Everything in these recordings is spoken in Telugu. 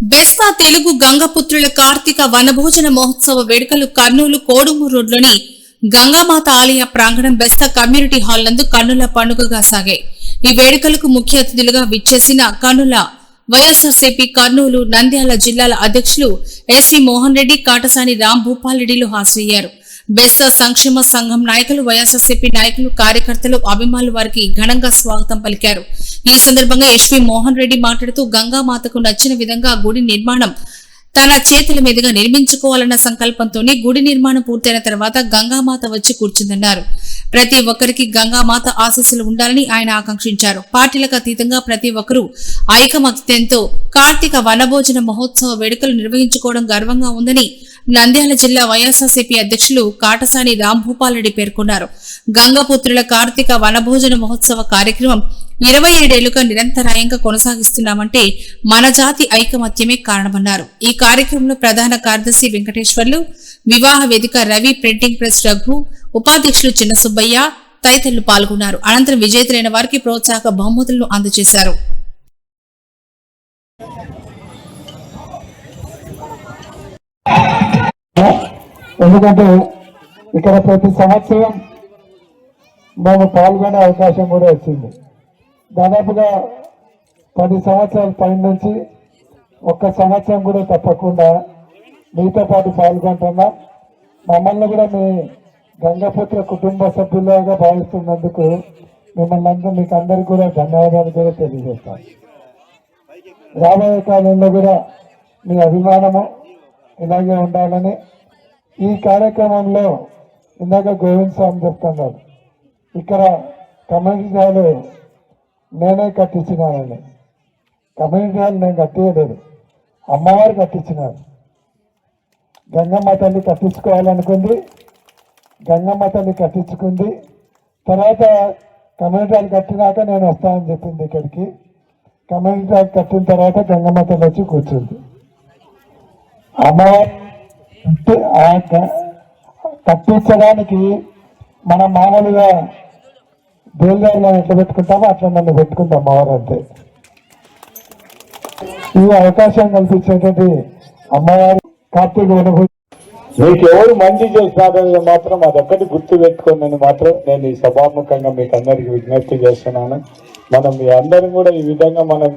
బెస్తా తెలుగు గంగపుత్రుల కార్తీక వనభోజన మహోత్సవ వేడుకలు కర్నూలు కోడుము రోడ్లోని గంగామాత ఆలయ ప్రాంగణం బెస్తా కమ్యూనిటీ హాల్ నందు కన్నుల పండుగగా సాగాయి. ఈ వేడుకలకు ముఖ్య అతిథులుగా విచ్చేసిన కన్నుల వైఎస్ఆర్సీపీ కర్నూలు నంద్యాల జిల్లాల అధ్యక్షులు ఎస్వి మోహన్ రెడ్డి కాటసాని రామ్ భూపాల్ రెడ్డిలు హాజరయ్యారు. బెస్స సంక్షేమ సంఘం నాయకులు వైఎస్ఆర్సీపీ నాయకులు కార్యకర్తలు అభిమానులు వారికి ఘనంగా స్వాగతం పలికారు. ఈ సందర్భంగా ఎస్వి మోహన్ రెడ్డి మాట్లాడుతూ గంగామాతకు నచ్చిన విధంగా గుడి నిర్మాణం తన చేతుల మీదుగా నిర్మించుకోవాలన్న సంకల్పంతోనే గుడి నిర్మాణం పూర్తయిన తర్వాత గంగామాత వచ్చి కూర్చుందన్నారు. ప్రతి ఒక్కరికి గంగామాత ఆశీస్సులు ఉండాలని ఆయన ఆకాంక్షించారు. పార్టీలకు అతీతంగా ప్రతి ఒక్కరూ ఐకమత్యంతో కార్తీక వనభోజన మహోత్సవ వేడుకలు నిర్వహించుకోవడం గర్వంగా ఉందని నంద్యాల జిల్లా వైఎస్ఆర్సీపీ అధ్యక్షులు కాటసాని రాంభూపాల్ రెడ్డి పేర్కొన్నారు. గంగపుత్రుల కార్తీక వనభోజన మహోత్సవ కార్యక్రమం ఇరవై ఏడేళ్ళుగా నిరంతరాయంగా కొనసాగిస్తున్నామంటే మన జాతి ఐకమత్యమే కారణమన్నారు. ఈ కార్యక్రమంలో ప్రధాన కార్యదర్శి వెంకటేశ్వర్లు వివాహ వేదిక రవి ప్రింటింగ్ ప్రెస్ రఘు ఉపాధ్యక్షులు చిన్న సుబ్బయ్య తదితరులు పాల్గొన్నారు. అనంతరం విజేతలైన వారికి ప్రోత్సాహక బహుమతులను అందజేశారు. ఎందుకంటే ఇక్కడ ప్రతి సంవత్సరం మేము పాల్గొనే అవకాశం కూడా వచ్చింది. దాదాపుగా పది సంవత్సరాల పైన నుంచి ఒక్క సంవత్సరం కూడా తప్పకుండా మీతో పాటు పాల్గొంటున్నా. మమ్మల్ని కూడా మీ గంగపుత్ర కుటుంబ సభ్యులుగా భావిస్తున్నందుకు మిమ్మల్ని అందరూ మీకు అందరికీ కూడా ధన్యవాదాలు కూడా తెలియజేస్తాను రాబోయే కాలంలో కూడా మీ అభిమానము ఇలాగే ఉండాలని ఈ కార్యక్రమంలో ఇందాక గోవింద్ స్వామి చెప్తున్నారు. ఇక్కడ కమ్యూనిటీ హాల్ నేనే కట్టించినానని. కమ్యూనిటీ హాల్ నేను కట్టియలేదు. అమ్మవారు కట్టించినారు. గంగమ్మ తల్లి కట్టించుకోవాలనుకుంది. గంగమ్మ తల్లి కట్టించుకుంది. తర్వాత కమ్యూనిటీ హాల్ కట్టినాక నేను వస్తానని చెప్పింది ఇక్కడికి. కమ్యూనిటీ హాల్ కట్టిన తర్వాత గంగమ్మ తల్లి వచ్చి కూర్చుంది. అమ్మవారు అంటే ఆ మనం మామూలుగా బేల్దారిలో ఎట్లా పెట్టుకుంటామో అట్లా నన్ను పెట్టుకుంటాం అమ్మవారు అంతే. ఈ అవకాశం కల్పించేటువంటి అమ్మవారి కార్తీక అనుభూతి మీకు ఎవరు మంచి చేస్తారని మాత్రం అదొక్కటి గుర్తు పెట్టుకోండి మాత్రం నేను ఈ సభాముఖంగా మీకు అందరికి విజ్ఞప్తి చేస్తున్నాను. మనం మీ అందరం కూడా ఈ విధంగా మనం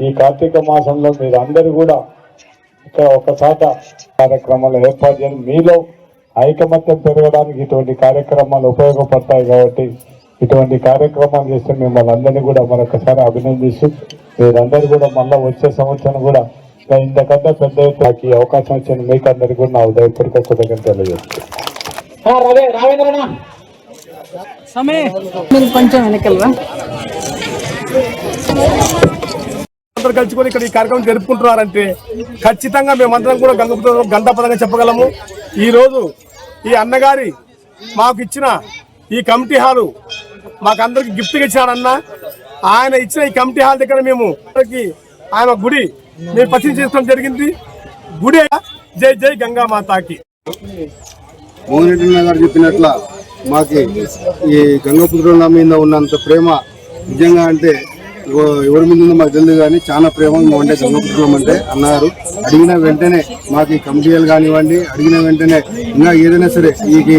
ఈ కార్తీక మాసంలో మీరు అందరూ కూడా ఇక్కడ ఒక చాట కార్యక్రమాలు ఏర్పాటు చేయాలి. మీలో ఐకమత్యం పెరగడానికి ఇటువంటి కార్యక్రమాలు ఉపయోగపడతాయి కాబట్టి ఇటువంటి కార్యక్రమాలు చేస్తే మిమ్మల్ని అందరినీ కూడా మరొకసారి అభినందిస్తూ మీరందరూ కూడా మళ్ళీ వచ్చే సంవత్సరం కూడా ఇంకా ఇంతకంటే పెద్ద నాకు ఈ అవకాశం ఇచ్చిన మీకు అందరికీ కూడా నా ఉదయపూర్వక కృతజ్ఞతలు తెలియజేస్తాను మీరు కొంచెం వెనకల్రా. అందరూ కలుసుకొని ఇక్కడ ఈ కార్యక్రమం జరుపుకుంటున్నారంటే ఖచ్చితంగా మేమందరం కూడా గంగపుత్ర గంటాపదంగా చెప్పగలము. ఈరోజు ఈ అన్నగారి మాకు ఇచ్చిన ఈ కమిటీ హాలు మాకందరికి గిఫ్ట్గా ఇచ్చాడన్న ఆయన ఇచ్చిన ఈ కమిటీ హాల్ దగ్గర మేము ఆయన గుడి మేము పరిశీలి చేసుకోవడం జరిగింది. గుడి జై జై గంగా మాతాకి మోహన్ రెడ్డి గారు చెప్పినట్ల మాకి ఈ గంగపుత్రుల మీద ఉన్నంత ప్రేమ నిజంగా అంటే ఎవరి ముందు మాకు తెలియదు కానీ చాలా ప్రేమ మా అంటే చదువుకుంటున్నామంటే అన్నారు. అడిగిన వెంటనే మాకు ఈ కమిటీలు కానివ్వండి అడిగిన వెంటనే ఇంకా ఏదైనా సరే ఈ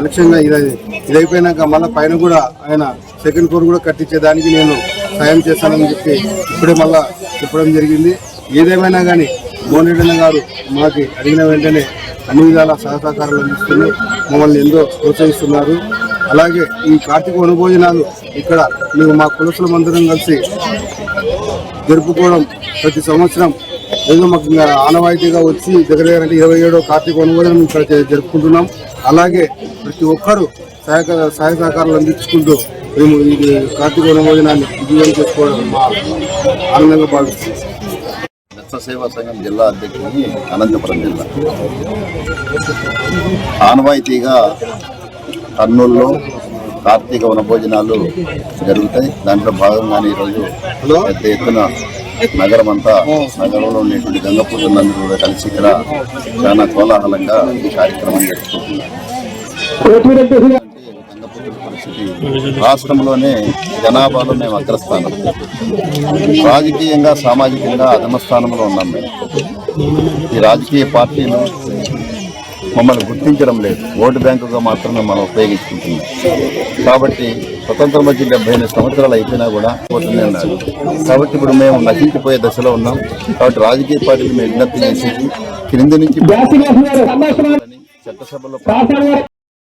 ఎలక్షన్ ఇది ఇదైపోయినాక మళ్ళీ పైన కూడా ఆయన సెకండ్ ఫ్లోర్ కూడా కట్టించేదానికి నేను సాయం చేస్తానని చెప్పి ఇప్పుడే మళ్ళా చెప్పడం జరిగింది. ఏదేమైనా కానీ మోనరెడ్డి గారు మాకు అడిగిన వెంటనే అన్ని విధాల సహకారాలు అందిస్తూనే మమ్మల్ని ఎంతో ప్రోత్సహిస్తున్నారు. అలాగే ఈ కార్తీక వనభోజనాలు ఇక్కడ మేము మా కులసులమందరం కలిసి జరుపుకోవడం ప్రతి సంవత్సరం. ఏదో మాకు ఆనవాయితీగా వచ్చి దగ్గర దగ్గర ఇరవై ఏడో కార్తీక వనభోజనం ఇక్కడ జరుపుకుంటున్నాం. అలాగే ప్రతి ఒక్కరూ సహాయక సహాయ సహకారాలు అందించుకుంటూ మేము ఈ కార్తీక వనభోజనాన్ని విజయం చేసుకోవడం మా ఆనందంగా భావిస్తున్నాం. సేవా సంఘం జిల్లా అధ్యక్షుడిని అనంతపురం జిల్లా. ఆనవాయితీగా కర్నూలులో కార్తీక వనభోజనాలు జరుగుతాయి. దాంట్లో భాగంగానే ఈరోజు పెద్ద ఎత్తున నగరం అంతా నగరంలో ఉండేటువంటి గంగపూజలందరూ కూడా కలిసి ఇక్కడ చాలా కోలాహలంగా ఈ కార్యక్రమం జరుపుకుంటున్నారు. రాష్ట్రంలోనే జనాభాలో మేము అగ్రస్థానం. రాజకీయంగా సామాజికంగా అధమ స్థానంలో ఉన్నాం మేము. ఈ రాజకీయ పార్టీలు మమ్మల్ని గుర్తించడం లేదు. ఓటు బ్యాంకుగా మాత్రమే మనం ఉపయోగించుకుంటున్నాం. కాబట్టి స్వతంత్రం వచ్చి డెబ్బై ఎనిమిది సంవత్సరాలు అయిపోయినా కూడా ఓటునే ఉన్నారు కాబట్టి ఇప్పుడు మేము నశించిపోయే దశలో ఉన్నాం. కాబట్టి రాజకీయ పార్టీలు మేము విజ్ఞప్తి చేసేది క్రింది నుంచి చట్టసభలో